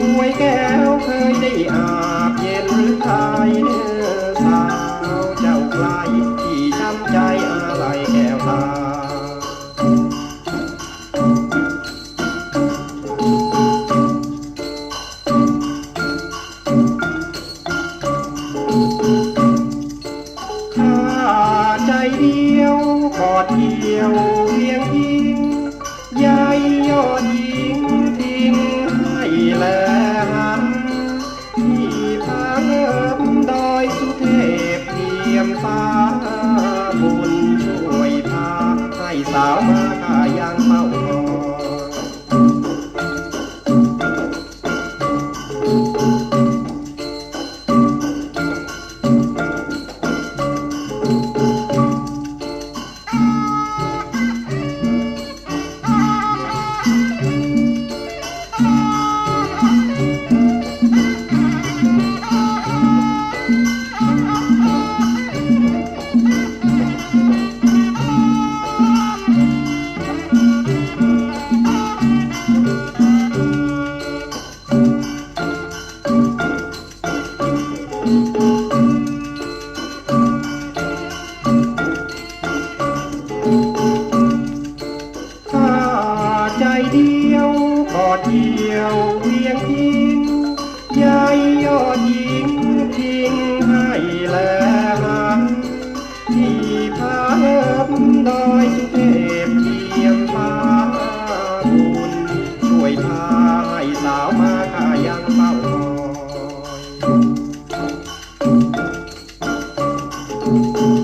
ห้วยแก้วเคยได้อาบเย็นทายเนื้อสาวเจ้าไกลที่ช้ำใจอะไรแก้วตาใจเดียวกอดเดียวเพียงเดียว อดเดียวเวียงพิงยายยอดหญิงทิ้งให้แลลังที่พาเลิมดอยเทพเทียมฟ้าบุญช่วยพาให้สาวมาขายังเฝ้าคอย